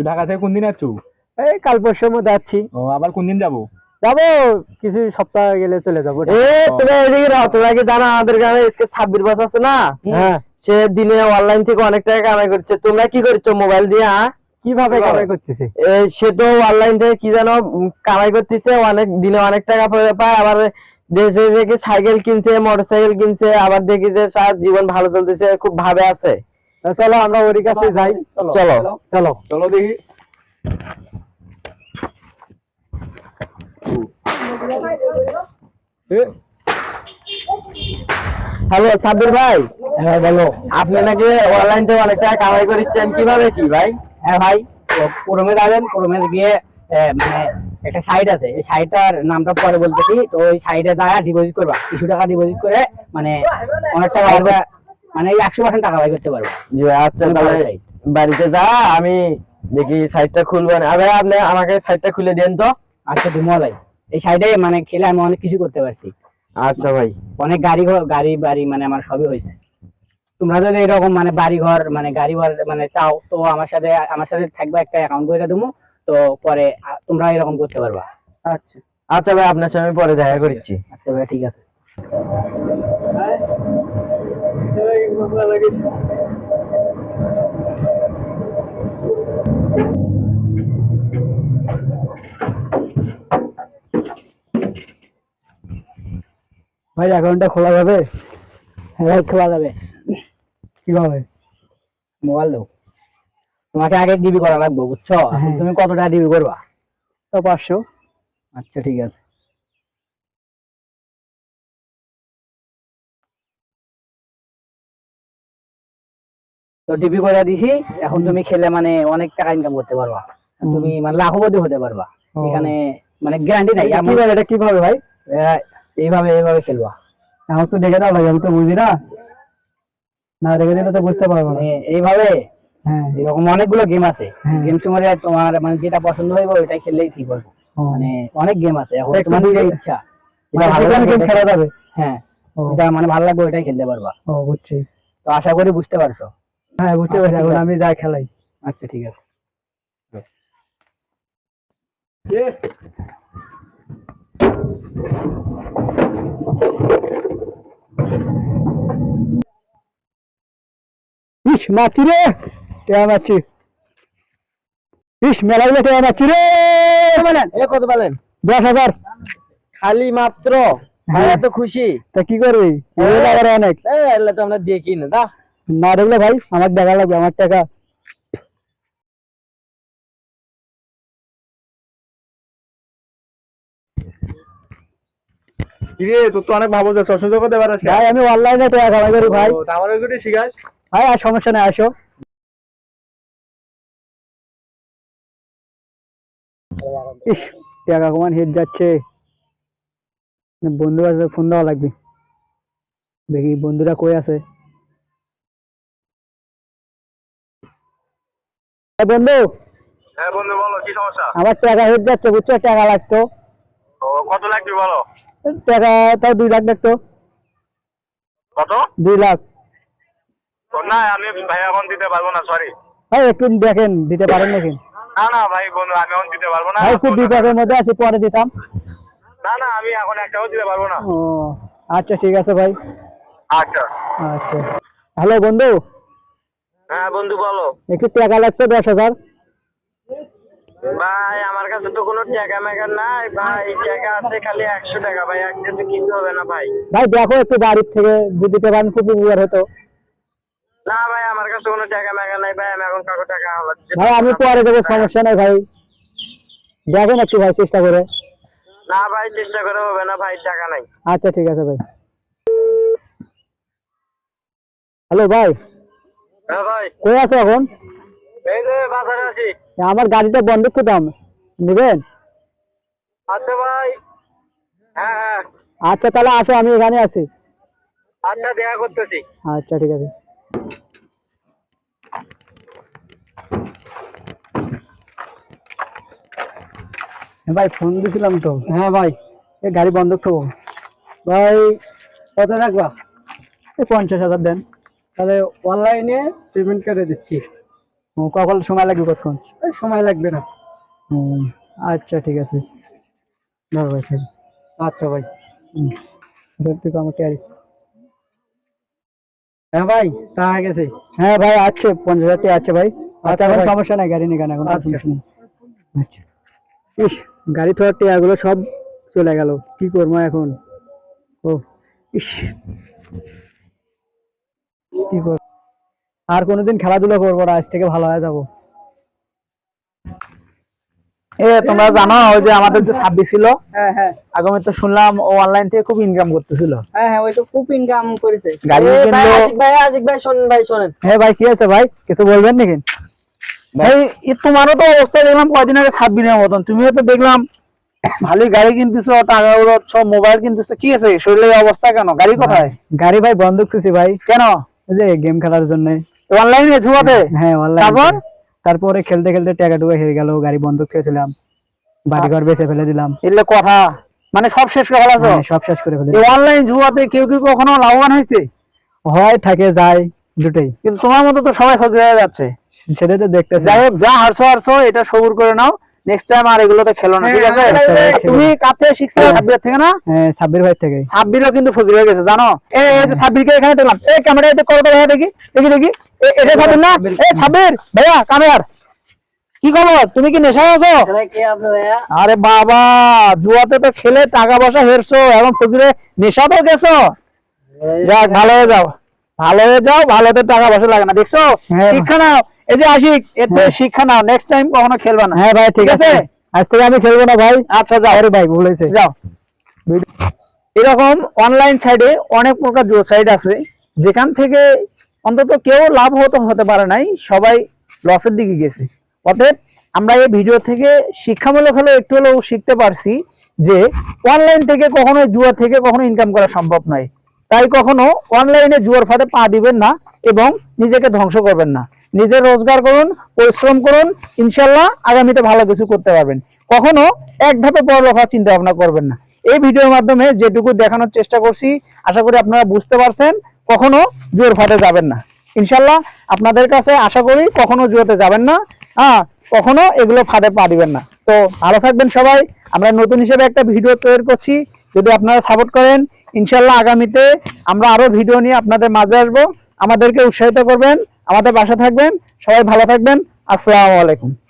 তুই ঢাকা থেকে কোন দিন আসছু? এই কাল পরশুর মধ্যে যাচ্ছি ও আবার কোন দিন যাব? যাব কিছু সপ্তাহ গেলে চলে যাব। এ তোমরা এদিকে রাও তোমরা কি জানো আমাদের গ্রামে আজকে ছাব্বির বাস আছে না? হ্যাঁ সে দিনে অনলাইন থেকে অনেক টাকা কামাই করছে। তোমরা কি করছ মোবাইল দিয়ে হ্যাঁ? কীভাবে কামাই করতেছে? সে তো অনলাইন থেকে কি জানো কামাই করতেছে অনেক দিনে অনেক টাকা পায়। আবার দেশে দেখি সাইকেল কিনছে মোটরসাইকেল কিনছে আবার দেখি যে তার জীবন ভালো চলতেছে খুব ভাবে আছে। চলো আমরা ওর কাছে যাই। চলো। চলো চলো। দেখি। হ্যালো সাব্বির ভাই। হ্যাঁ বলো। আপনি নাকি অনলাইন থেকে অনেক টাকা কামাই করছেন? কীভাবে কি ভাই? হ্যাঁ ভাই পুরমে যাবেন পুরমে গিয়ে মানে একটা সাইট আছে। এই সাইটটার নামটা পরে বলতেছি। তো ওই সাইটে দাঁড়া ডিপোজিট করবা। কিছু টাকা ডিপোজিট করে মানে অনেক টাকা পারবে মানে একশো পার্সেন্ট টাকা বাই করতে পারবে। জি আচ্ছা তাহলে বাড়িতে যা আমি দেখি সাইটটা খুলবো না। আরে আপনি আমাকে সাইটটা খুলে দেন তো। আচ্ছা তুমি মলাই এই সাইডে মানে খেলে আমি অনেক কিছু করতে পারছি। আচ্ছা ভাই। অনেক গাড়ি ঘর গাড়ি বাড়ি মানে আমার সবই হয়েছে। তোমরা যদি এরকম মানে বাড়ি ঘর মানে গাড়ি ঘর মানে চাও তো আমার সাথে আমার সাথে থাকবে একটা অ্যাকাউন্ট করে দেবো। তো পরে তোমরা এরকম করতে পারবা। আচ্ছা। আচ্ছা ভাই আপনার সঙ্গে পরে দেখা করছি আচ্ছা ভাই ঠিক আছে। ভাই অ্যাকাউন্টটা খোলা যাবে? হ্যাঁ খোলা যাবে। কীভাবে? মোবাইল দেবো। তোমাকে আগে ডিবি করা লাগবে বুঝছ? হ্যাঁ। তুমি কতটা ডিবি করবা? তো পাঁচশো। আচ্ছা ঠিক আছে। তো ডিবি করে দিছি এখন তুমি খেলে মানে অনেক টাকা ইনকাম করতে পারবা। তুমি মানে লাখপতি হতে পারবা। এখানে মানে গ্যারান্টি নাই কীভাবে এটা কীভাবে ভাই? এইভাবে এইভাবে খেলবা। আমার তো দেখে দাও ভাই আমি তো বুঝি না। না দেখে দিলে তো বুঝতে পারব না। মানে এইভাবে হ্যাঁ। এরকম অনেকগুলো গেম আছে। হ্যাঁ। গেম সময় তোমার মানে যেটা পছন্দ হইবে ওইটাই খেললেই ঠিক হবে। মানে অনেক গেম আছে এখন তোমার যে ইচ্ছা। মানে ভালো লাগবে। গেম খেলা যাবে। হ্যাঁ। যেটা মানে ভালো লাগবে ওইটাই খেলতে পারবা। ও বুঝছি। তো আশা করি বুঝতে পারছ। হ্যাঁ বুঝতে আচ্ছা, পারছি এখন আমি যাই খেলাই। আচ্ছা ঠিক আছে। ইস মাছি রে। টেয়া মাছি ইস মেলা গুলো টেয়া মাছি রে। এ কত বলেন দশ হাজার। খালি মাত্র। ভাই এত খুশি। তা কি করবি? অনেক। তো আমরা দেখি না। দা না দেখলে ভাই আমার দেখা লাগবে আমার টাকা। কিরে তোর তো অনেক ভাবো যে সরস্বতী করতে পারিস ভাই আমি অনলাইনে টাকা কামাই করি ভাই। আমার ওইগুলি শিখাস। ভাই আর সমস্যা নেই আসো। ইস টাকা কমান হেড যাচ্ছে। বন্ধু আছে ফোন দেওয়া লাগবে। দেখি বন্ধুরা কই আছে। বন্ধু। হ্যাঁ বন্ধু বলো কি সমস্যা? আমার টাকা হেড যাচ্ছে বুঝছ? টাকা লাগতো। কত লাগবে বলো? টাকা তাও দুই লাখ লাগতো। কত? দুই লাখ। না আমি ভাই এখন দিতে পারব না সরি ভাই একটু দেখেন দিতে পারেন নাকি? না না ভাই বন্ধু আমি এখন দিতে পারব না। খুব বিপদের মধ্যে আছি পরে দিতাম। না না আমি এখন একটাও দিতে পারব না। ও আচ্ছা ঠিক আছে ভাই। আচ্ছা। আচ্ছা। হ্যালো বন্ধু। হ্যাঁ বন্ধু বলো। একটু টাকা লাগতো দশ হাজার? ভাই আমার কাছে তো কোনো টাকা মেকা নাই। ভাই টাকা আছে খালি একশো টাকা। ভাই একসাথে কিনতে হবে না ভাই। ভাই দেখো একটু বাড়ির থেকে যদি দিতে খুব উপকার হতো। না ভাই আমার কাছে কোনো টাকা মেকা নাই। ভাই আমি এখন কাকু টাকা আমার ভাই আমি না। পরে দেবো সমস্যা নাই ভাই। দেখেন একটু ভাই চেষ্টা করে। না ভাই চেষ্টা করে হবে না ভাই টাকা নাই। আচ্ছা ঠিক আছে ভাই। হ্যালো ভাই। হ্যাঁ ভাই। কই আছো এখন? এই যে বাজারে আছি। আমার গাড়িটা বন্ধ দাম নেবেন? আচ্ছা ভাই। হ্যাঁ হ্যাঁ। আচ্ছা তাহলে আসো আমি এখানে আছি। আচ্ছা দেখা করতেছি। আচ্ছা ঠিক আছে। ভাই ফোন দিছিলাম তো। হ্যাঁ ভাই। এই গাড়ি বন্ধ তো। ভাই কত রাখবা এই পঞ্চাশ হাজার দেন। তাহলে অনলাইনে পেমেন্ট করে দিচ্ছি। ও কখন সময় লাগবে কতক্ষণ? সময় লাগবে না। হুম, আচ্ছা ঠিক আছে। ধরো ভাই ছেড়ে। আচ্ছা ভাই। তুই আমাকে আর হ্যাঁ ভাই গেছে। হ্যাঁ ভাই আছে পঞ্চাশ হাজার টাকা আছে ভাই। আচ্ছা আচ্ছা এখন সমস্যা নাই গাড়ি নিয়ে এখন আচ্ছা। সমস্যা নেই। আচ্ছা। ইস গাড়ি সব চলে গেল। কি করব এখন? ও ইস। কি কর আর কোনোদিন খেলাধুলা করব না আজ থেকে ভালো হয়ে যাব। এ তোমরা জানো ওই যে আমাদের যে ছাব্বিশ ছিল? হ্যাঁ হ্যাঁ। আগামী তো শুনলাম ও অনলাইন থেকে খুব ইনকাম করতেছিল। হ্যাঁ হ্যাঁ ওই তো খুব ইনকাম করেছে। গাড়ি কিনলো। ভাই আশিক ভাই শোনেন ভাই শোনেন। হ্যাঁ ভাই কি আছে ভাই? কিছু বলবেন নাকি? ভাই। তোমারও তো অবস্থা দেখলাম কয়দিন আগে মতন। তুমিও তো দেখলাম ভালোই গাড়ি কিনতেছো টাকা উড়াচ্ছ মোবাইল কিনতেছো। কি আছে শরীরের অবস্থা কেন? গাড়ি কোথায়? গাড়ি ভাই বন্ধ করছি ভাই। কেন? যে গেম খেলার জন্য। অনলাইনে জুয়াতে হ্যাঁ অনলাইন তারপর? তারপরে খেলতে খেলতে টাকা টুকা হেরে গেল গাড়ি বন্ধ খেয়েছিলাম বাড়ি ঘর বেঁচে ফেলে দিলাম। এগুলো কথা। মানে সব শেষ করে ফেলাছো? হ্যাঁ, সব শেষ করে ফেলে অনলাইন জুয়াতে কেউ কি কখনো লাভবান হয়েছে? হয় থাকে যায় দুটোই। কিন্তু তোমার মতো তো সবাই হয়ে যাচ্ছে। সেটাই তো দেখতে যাই হোক যা হারছো হারছো এটা সবুর করে নাও। নেক্সট টাইম আর এগুলোতে খেলো না ঠিক আছে? হ্যাঁ, হ্যাঁ, তুমি কার থেকে শিখছো সাব্বির থেকে না? হ্যাঁ সাব্বির ভাই থেকে। সাব্বিরও কিন্তু ফকির হয়ে গেছে জানো? এই যে সাব্বিরকে এখানে দেখলাম এই ক্যামেরা এতে করো তো ভাইয়া দেখি দেখি দেখি। এটা সাব্বির না? এই সাব্বির। ভাইয়া কি খবর? তুমি কি নেশা আছো? কে আপনি ভাইয়া? আরে বাবা জুয়াতে তো খেলে টাকা পয়সা হেরছো এবং ফকিরে নেশা তো গেছো। যাক ভালো হয়ে যাও। ভালো হয়ে যাও ভালোতে টাকা পয়সা লাগে না দেখছ? হ্যাঁ। শিক্ষা নাও। এই যে আশিক এতে হ্যাঁ। শিক্ষা নাও নেক্সট টাইম কখনো খেলবা না। হ্যাঁ ভাই ঠিক আছে। আজ থেকে আমি খেলব না ভাই। আচ্ছা যাও। আরে ভাই ভুল যাও। এরকম অনলাইন সাইডে অনেক প্রকার জুয়ো সাইট আছে। যেখান থেকে অন্তত কেউ লাভ হতে হতে পারে নাই সবাই লসের দিকে গেছে। অতএব আমরা এই ভিডিও থেকে শিক্ষামূলক হলেও একটু হলেও শিখতে পারছি যে অনলাইন থেকে কখনো জুয়া থেকে কখনো ইনকাম করা সম্ভব নয়। তাই কখনো অনলাইনে জুয়ার ফাঁদে পা দিবেন না এবং নিজেকে ধ্বংস করবেন না। নিজে রোজগার করুন, পরিশ্রম করুন, ইনশাল্লাহ আগামীতে ভালো কিছু করতে পারবেন। কখনো এক ধাপে পড়ালেখা চিন্তা ভাবনা করবেন না। এই ভিডিওর মাধ্যমে যেটুকু দেখানোর চেষ্টা করছি, আশা করি আপনারা বুঝতে পারছেন, কখনো জুয়ার ফাঁদে যাবেন না। ইনশাল্লাহ আপনাদের কাছে আশা করি কখনো জুয়াতে যাবেন না। হ্যাঁ কখনো এগুলো ফাঁদে পা দিবেন না। তো ভালো থাকবেন সবাই। আমরা নতুন হিসেবে একটা ভিডিও তৈরি করছি। যদি আপনারা সাপোর্ট করেন ইনশাল্লাহ আগামীতে আমরা আরও ভিডিও নিয়ে আপনাদের মাঝে আসব। আমাদেরকে উৎসাহিত করবেন, আমাদের বাসা থাকবেন। সবাই ভালো থাকবেন। আসসালামু আলাইকুম।